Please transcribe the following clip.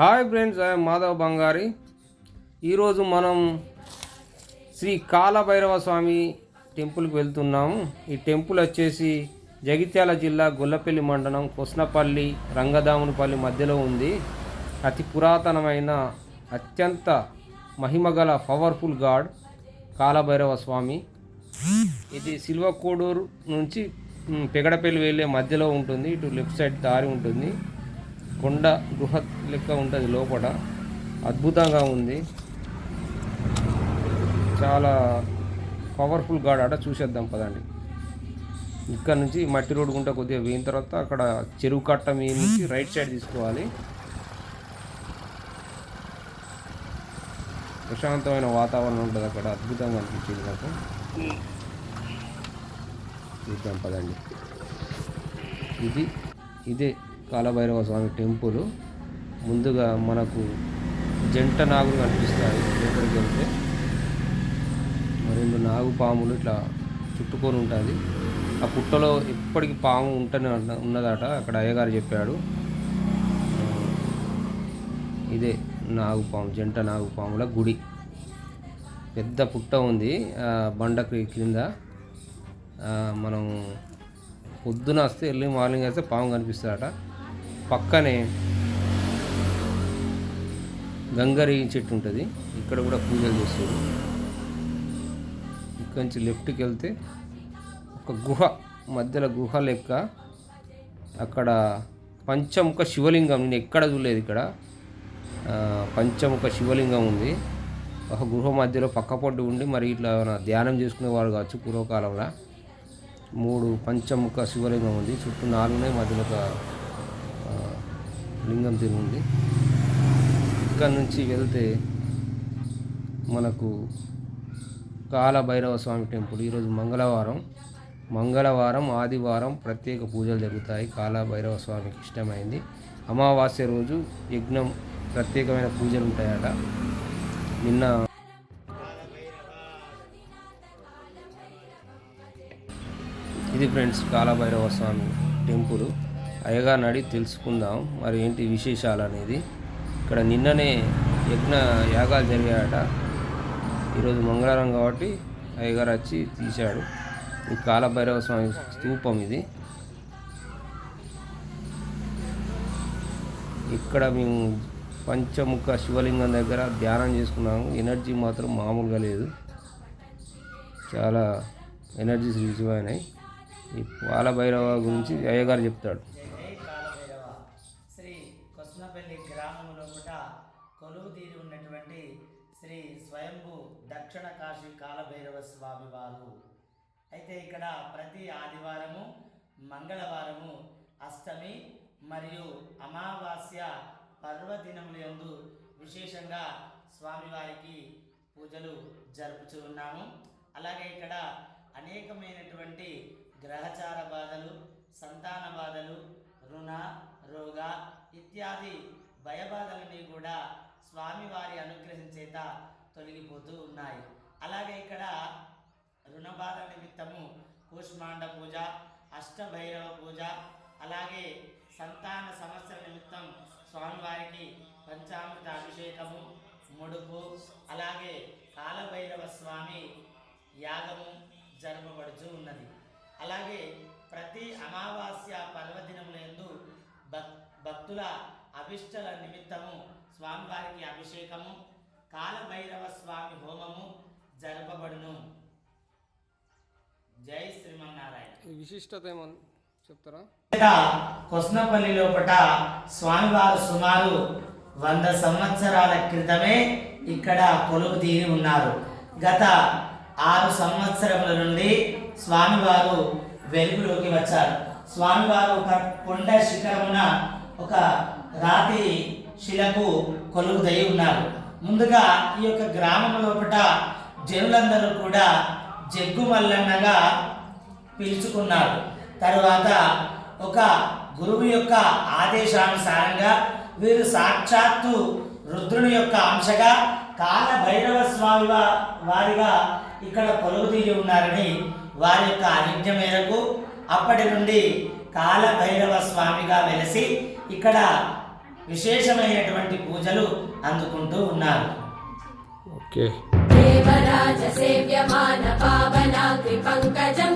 Hi friends I Madhav బంగారి. ఈరోజు మనం శ్రీ కాలభైరవ స్వామి టెంపుల్కి వెళ్తున్నాము. ఈ టెంపుల్ వచ్చేసి జగిత్యాల జిల్లా గొల్లపల్లి మండలం కృష్ణపల్లి రంగదామునిపల్లి మధ్యలో ఉంది. అతి పురాతనమైన అత్యంత మహిమగల పవర్ఫుల్ గాడ్ కాలభైరవ స్వామి. ఇది సిల్వకోడూరు నుంచి పెగడపల్లి వెళ్ళే మధ్యలో ఉంటుంది. ఇటు లెఫ్ట్ సైడ్ దారి ఉంటుంది. కొండ గుహ లెక్క ఉంటుంది లోపల అద్భుతంగా ఉంది. చాలా పవర్ఫుల్ గాడ్ అట చూసేద్దాం పదండి. ఇక్కడ నుంచి మట్టి రోడ్డు గుంట కొద్దిగా పోయిన తర్వాత అక్కడ చెరువు కట్ట మీద నుంచి రైట్ సైడ్ తీసుకోవాలి. ప్రశాంతమైన వాతావరణం ఉంటుంది అక్కడ. అద్భుతంగా అనిపించింది నాకు. చూద్దాం పదండి. ఇది ఇదే కాలభైరవ స్వామి టెంపుల్ ముందుగా మనకు జంట నాగులు కనిపిస్తాయి. లోపలికి వెళ్తే రెండు నాగు పాములు ఇట్లా చుట్టుకొని ఉంటుంది. ఆ పుట్టలో ఎప్పటికీ పాము ఉంటనే ఉన్నదట అక్కడ అయ్యగారు చెప్పాడు. ఇదే నాగుపాము జంట నాగుపాముల గుడి. పెద్ద పుట్ట ఉంది బండ బండకి కింద మనం పొద్దున వస్తే ఎర్లీ మార్నింగ్ వస్తే పాము కనిపిస్తాడట పక్కనే గంగరి చెట్టు ఉంటుంది. ఇక్కడ కూడా పూజలు చేస్తారు. ఇక్కడ నుంచి లెఫ్ట్కి వెళ్తే ఒక గుహ మధ్యలో గుహ లెక్క. అక్కడ పంచముఖ శివలింగం నేను ఎక్కడ చూడలేదు ఇక్కడ. పంచముఖ శివలింగం ఉంది. ఒక గృహ మధ్యలో పక్కపొడ్డు ఉండి మరి ఇట్లా ధ్యానం చేసుకునేవారు కావచ్చు పూర్వకాలంలో. మూడు పంచముఖ శివలింగం ఉంది. చుట్టూ నాలుగునే మధ్యలో ఒక లింగం తిని ఉంది. ఇక్కడ నుంచి వెళ్తే మనకు కాలభైరవ స్వామి టెంపుల్. ఈరోజు మంగళవారం. మంగళవారం ఆదివారం ప్రత్యేక పూజలు జరుగుతాయి. కాలభైరవ స్వామికి ఇష్టమైంది. అమావాస్య రోజు యజ్ఞం ప్రత్యేకమైన పూజలు ఉంటాయట. నిన్న ఇది ఫ్రెండ్స్ కాలభైరవ స్వామి టెంపుల్. అయ్యగారిని అడిగి తెలుసుకుందాం. మరి ఏంటి విశేషాలు అనేది? ఇక్కడ నిన్ననే యజ్ఞ యాగాలు జరిగాయట. ఈరోజు మంగళవారం కాబట్టి అయ్యగారు వచ్చి తీశాడు. ఈ కాలభైరవ స్వామి స్తూపం ఇది. ఇక్కడ మేము పంచముఖ శివలింగం దగ్గర ధ్యానం చేసుకున్నాము. ఎనర్జీ మాత్రం మామూలుగా లేదు. చాలా ఎనర్జీస్ రిలీజ్ అయినాయి ఈ పాలభైరవ గురించి అయ్యగారు చెప్తాడు. కొత్తపల్లి గ్రామంలో కూడా కొలువు తీరి ఉన్నటువంటి శ్రీ స్వయంభు దక్షిణ కాశీ కాలభైరవ స్వామి వారు. అయితే ఇక్కడ ప్రతి ఆదివారము మంగళవారము అష్టమి మరియు అమావాస్య పర్వదినముల యందు విశేషంగా స్వామివారికి పూజలు జరుపుచూ ఉన్నాము. అలాగే ఇక్కడ అనేకమైనటువంటి గ్రహచార బాధలు సంతాన బాధలు రుణ రోగ ఇత్యాది భయబాధలన్నీ కూడా స్వామివారి అనుగ్రహం చేత తొలగిపోతూ ఉన్నాయి. అలాగే ఇక్కడ రుణబాధ నిమిత్తము కూష్మాండ పూజ అష్టభైరవ పూజ అలాగే సంతాన సమస్యల నిమిత్తం స్వామివారికి పంచామృత అభిషేకము ముడుపు అలాగే కాలభైరవ స్వామి యాగము జరపబడుచు ఉన్నది. అలాగే ప్రతి అమావాస్య పర్వదినములందు భక్తి భక్తుల అభిష్టల నిమిత్తము స్వామివారికి అభిషేకము కాలభైరవ స్వామి హోమము జరపబడును. జై శ్రీమన్నారాయణ. ఈ విశిష్టత చెప్తారా? కొస్నపల్లి లోపట స్వామివారు సుమారు వంద సంవత్సరాల క్రితమే ఇక్కడ కొలువు తీరి ఉన్నారు. గత ఆరు సంవత్సరముల నుండి స్వామివారు వెలుగులోకి వచ్చారు. స్వామివారు ఒక కొండ శిఖరమున ఒక రాతి శిలకు కొలువుదై ఉన్నారు. ముందుగా ఈ యొక్క గ్రామం లోపల జనులందరూ కూడా జగ్గు మల్లన్నగా పిలుచుకున్నారు. తరువాత ఒక గురువు యొక్క ఆదేశానుసారంగా వీరు సాక్షాత్తు రుద్రుని యొక్క అంశగా కాల భైరవ స్వామి వారిగా ఇక్కడ కొలువుదీయి ఉన్నారని వారి యొక్క ఆజ్ఞ మేరకు అప్పటి నుండి కాల భైరవ స్వామిగా వెలసి ఇక్కడ విశేషమైనటువంటి పూజలు అందుకుంటూ ఉన్నారు. ఓకే. దేవరాజ సేవ్యమాన పావనాగ్రి పంకజం